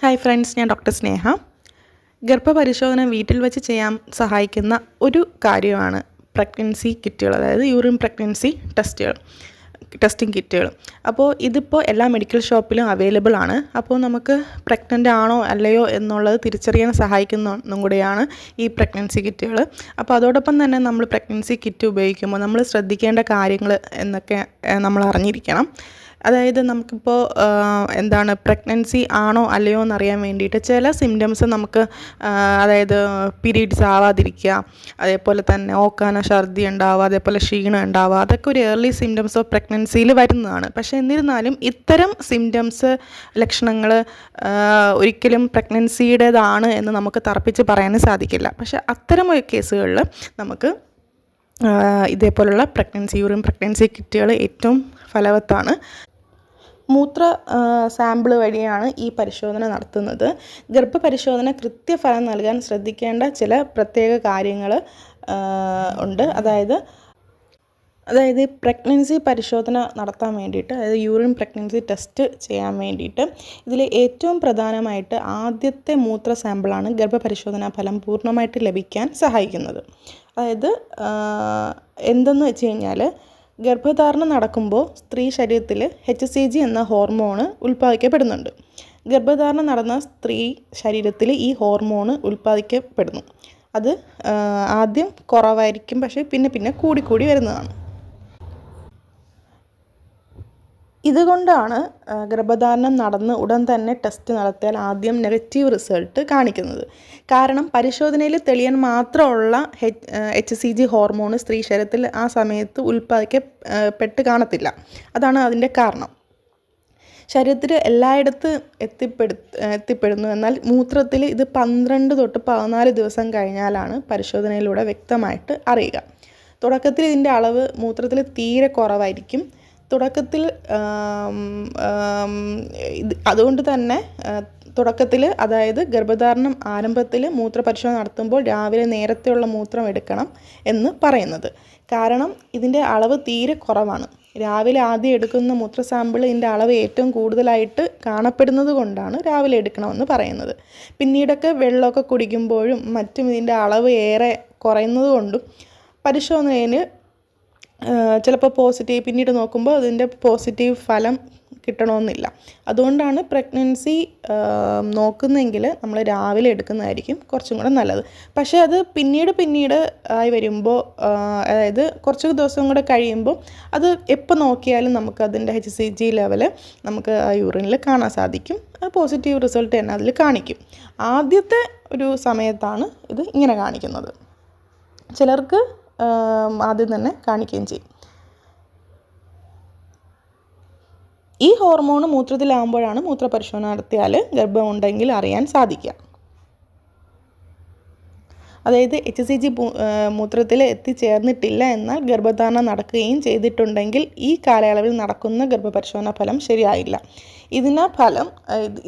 Hi friends ഞാൻ doctor Sneha. ഗർഭപരിശോധന വീട്ടിൽ വെച്ച് ചെയ്യാൻ സഹായിക്കുന്ന ഒരു കാര്യമാണ് പ്രഗ്നൻസി കിറ്റുകൾ അതായത് യൂറിൻ പ്രഗ്നൻസി ടെസ്റ്റുകൾ ടെസ്റ്റിംഗ് കിറ്റുകൾ അപ്പോൾ ഇതിപ്പോൾ എല്ലാ മെഡിക്കൽ ഷോപ്പിലും അവൈലബിൾ ആണ്. അപ്പോൾ നമുക്ക് പ്രഗ്നന്റ് ആണോ അല്ലയോ എന്നുള്ളത് തിരിച്ചറിയാൻ സഹായിക്കുന്ന ഒന്നും കൂടിയാണ് ഈ പ്രഗ്നൻസി കിറ്റുകൾ അപ്പോൾ അതോടൊപ്പം തന്നെ നമ്മൾ പ്രഗ്നൻസി കിറ്റ് ഉപയോഗിക്കുമ്പോൾ നമ്മൾ ശ്രദ്ധിക്കേണ്ട കാര്യങ്ങൾ എന്നൊക്കെ നമ്മൾ അറിഞ്ഞിരിക്കണം. അതായത് നമുക്കിപ്പോൾ എന്താണ് പ്രഗ്നൻസി ആണോ അല്ലയോ എന്നറിയാൻ വേണ്ടിയിട്ട് ചില സിംറ്റംസ് നമുക്ക് അതായത് പീരീഡ്സ് ആവാതിരിക്കുക അതേപോലെ തന്നെ ഓക്കാന ഛർദി ഉണ്ടാവുക അതേപോലെ ക്ഷീണം ഉണ്ടാവുക അതൊക്കെ ഒരു ഏർലി സിംറ്റംസ് ഓഫ് പ്രഗ്നൻസിയിൽ വരുന്നതാണ്. പക്ഷേ എന്നിരുന്നാലും ഇത്തരം സിംറ്റംസ് ലക്ഷണങ്ങൾ ഒരിക്കലും പ്രഗ്നൻസിയുടേതാണ് എന്ന് നമുക്ക് തറപ്പിച്ച് പറയാനും സാധിക്കില്ല. പക്ഷേ അത്തരം കേസുകളിൽ നമുക്ക് ഇതേപോലുള്ള പ്രഗ്നൻസി യൂറിൻ പ്രഗ്നൻസി കിറ്റുകൾ ഏറ്റവും ഫലവത്താണ്. മൂത്ര സാമ്പിൾ വഴിയാണ് ഈ പരിശോധന നടത്തുന്നത്. ഗർഭപരിശോധന കൃത്യഫലം നൽകാൻ ശ്രദ്ധിക്കേണ്ട ചില പ്രത്യേക കാര്യങ്ങൾ ഉണ്ട്. അതായത് അതായത് പ്രഗ്നൻസി പരിശോധന നടത്താൻ വേണ്ടിയിട്ട് അതായത് യൂറിൻ പ്രഗ്നൻസി ടെസ്റ്റ് ചെയ്യാൻ വേണ്ടിയിട്ട് ഇതിൽ ഏറ്റവും പ്രധാനമായിട്ട് ആദ്യത്തെ മൂത്ര സാമ്പിളാണ് ഗർഭപരിശോധനാ ഫലം പൂർണമായിട്ട് ലഭിക്കാൻ സഹായിക്കുന്നത്. അതായത് എന്തെന്ന് വെച്ച് കഴിഞ്ഞാൽ ഗർഭധാരണം നടക്കുമ്പോൾ സ്ത്രീ ശരീരത്തിൽ എച്ച് സി ജി എന്ന ഹോർമോണ് ഉൽപ്പാദിക്കപ്പെടുന്നുണ്ട്. ഗർഭധാരണം നടന്ന സ്ത്രീ ശരീരത്തിൽ ഈ ഹോർമോണ് ഉൽപ്പാദിക്കപ്പെടുന്നു. അത് ആദ്യം കുറവായിരിക്കും പക്ഷേ പിന്നെ പിന്നെ കൂടിക്കൂടി വരുന്നതാണ്. ഇതുകൊണ്ടാണ് ഗർഭധാരണം നടന്ന് ഉടൻ തന്നെ ടെസ്റ്റ് നടത്തിയാൽ ആദ്യം നെഗറ്റീവ് റിസൾട്ട് കാണിക്കുന്നത്. കാരണം പരിശോധനയിൽ തെളിയാൻ മാത്രമുള്ള എച്ച് സി ജി ഹോർമോൺ സ്ത്രീ ശരീരത്തിൽ ആ സമയത്ത് ഉൽപ്പാദിക്കപ്പെട്ട് കാണത്തില്ല. അതാണ് അതിന്റെ കാരണം. ശരീരത്തിൽ എല്ലായിടത്ത് എത്തിപ്പെടു എത്തിപ്പെടുന്നു. എന്നാൽ മൂത്രത്തിൽ ഇത് പന്ത്രണ്ട് തൊട്ട് പതിനാല് ദിവസം കഴിഞ്ഞാലാണ് പരിശോധനയിലൂടെ വ്യക്തമായിട്ട് അറിയുക. തുടക്കത്തിൽ ഇതിന്റെ അളവ് മൂത്രത്തിൽ തീരെ കുറവായിരിക്കും. തുടക്കത്തിൽ അതുകൊണ്ട് തന്നെ തുടക്കത്തിൽ അതായത് ഗർഭധാരണം ആരംഭത്തിൽ മൂത്രപരിശോധന നടത്തുമ്പോൾ രാവിലെ നേരത്തെയുള്ള മൂത്രം എടുക്കണം എന്ന് പറയുന്നത്. കാരണം ഇതിന്റെ അളവ് തീരെ കുറവാണ്. രാവിലെ ആദ്യം എടുക്കുന്ന മൂത്ര സാമ്പിൾ ഇതിന്റെ അളവ് ഏറ്റവും കൂടുതലായിട്ട് കാണപ്പെടുന്നത് കൊണ്ടാണ് രാവിലെ എടുക്കണമെന്ന് പറയുന്നത്. പിന്നീടൊക്കെ വെള്ളമൊക്കെ കുടിക്കുമ്പോഴും മറ്റും ഇതിന്റെ അളവ് ഏറെ കുറയുന്നത് കൊണ്ടും പരിശോധനയിൽ ചിലപ്പോൾ പോസിറ്റീവ് പിന്നീട് നോക്കുമ്പോൾ അതിന്റെ പോസിറ്റീവ് ഫലം കിട്ടണമെന്നില്ല അതുകൊണ്ടാണ് പ്രഗ്നൻസി നോക്കുന്നെങ്കിൽ നമ്മൾ രാവിലെ എടുക്കുന്നതായിരിക്കും കുറച്ചും കൂടെ നല്ലത്. പക്ഷേ അത് പിന്നീട് പിന്നീട് ആയി വരുമ്പോൾ അതായത് കുറച്ച് ദിവസം കൂടെ കഴിയുമ്പോൾ അത് എപ്പോൾ നോക്കിയാലും നമുക്ക് അതിന്റെ എച്ച് സി ജി ലെവൽ നമുക്ക് ആ യൂറിനിൽ കാണാൻ സാധിക്കും. പോസിറ്റീവ് റിസൾട്ട് തന്നെ അതിൽ കാണിക്കും. ആദ്യത്തെ ഒരു സമയത്താണ് ഇത് ഇങ്ങനെ കാണിക്കുന്നത്. ചിലർക്ക് ആദ്യം തന്നെ കാണിക്കുകയും ചെയ്യും. ഈ ഹോർമോൺ മൂത്രത്തിലാകുമ്പോഴാണ് മൂത്രപരിശോധന നടത്തിയാൽ ഗർഭമുണ്ടെങ്കിൽ അറിയാൻ സാധിക്കുക. അതായത് എച്ച് സി ജി മൂത്രത്തിൽ എത്തിച്ചേർന്നിട്ടില്ല എന്നാൽ ഗർഭധാരണം നടക്കുകയും ചെയ്തിട്ടുണ്ടെങ്കിൽ ഈ കാലയളവിൽ നടക്കുന്ന ഗർഭപരിശോധന ഫലം ശരിയായില്ല. ഇതിനാ ഫലം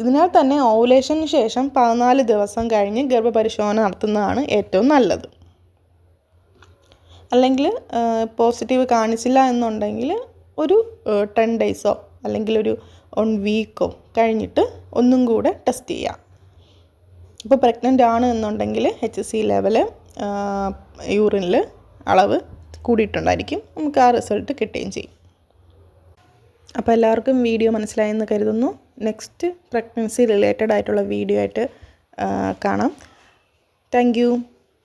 ഇതിനാൽ തന്നെ ഓവുലേഷന് ശേഷം പതിനാല് ദിവസം കഴിഞ്ഞ് ഗർഭപരിശോധന നടത്തുന്നതാണ് ഏറ്റവും നല്ലത്. അല്ലെങ്കിൽ പോസിറ്റീവ് കാണിച്ചില്ല എന്നുണ്ടെങ്കിൽ ഒരു ടെൻ ഡേയ്സോ അല്ലെങ്കിൽ ഒരു വൺ വീക്കോ കഴിഞ്ഞിട്ട് ഒന്നും കൂടെ ടെസ്റ്റ് ചെയ്യാം. ഇപ്പോൾ പ്രഗ്നന്റ് ആണ് എന്നുണ്ടെങ്കിൽ എച്ച് സി ലെവൽ യൂറിനിൽ അളവ് കൂടിയിട്ടുണ്ടായിരിക്കും. നമുക്ക് ആ റിസൾട്ട് കിട്ടുകയും ചെയ്യും. അപ്പോൾ എല്ലാവർക്കും വീഡിയോ മനസ്സിലായെന്ന് കരുതുന്നു. നെക്സ്റ്റ് പ്രഗ്നൻസി റിലേറ്റഡ് ആയിട്ടുള്ള വീഡിയോ ആയിട്ട് കാണാം. താങ്ക്